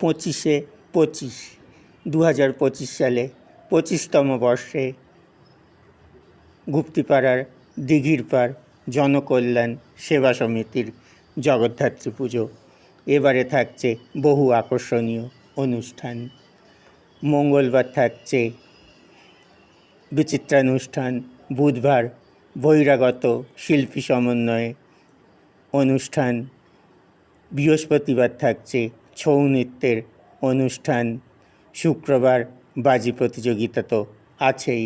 পঁচিশে পঁচিশ দু হাজার পঁচিশ সালে পঁচিশতম বর্ষে গুপ্তিপাড়ার দিঘির পাড় জনকল্যাণ সেবা সমিতির জগদ্ধাত্রী পুজো। এবারে থাকছে বহু আকর্ষণীয় অনুষ্ঠান। মঙ্গলবার থাকছে বিচিত্রানুষ্ঠান, বুধবার বহিরাগত শিল্পী সমন্বয়ে অনুষ্ঠান। বৃহস্পতিবার থাকছে ছৌ নৃত্যের অনুষ্ঠান। শুক্রবার বাজি প্রতিযোগিতা তো আছেই।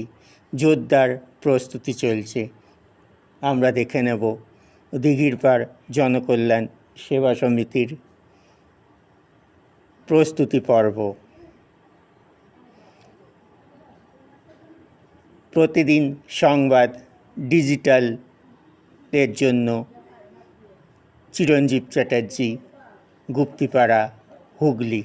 জোরদার প্রস্তুতি চলছে। আমরা দেখে নেব দিঘির জনকল্যাণ সেবা সমিতির প্রস্তুতি পর্ব। প্রতিদিন সংবাদ ডিজিটাল এর জন্য চিরঞ্জীব চ্যাটার্জি, গুপ্তিপাড়া हुगली।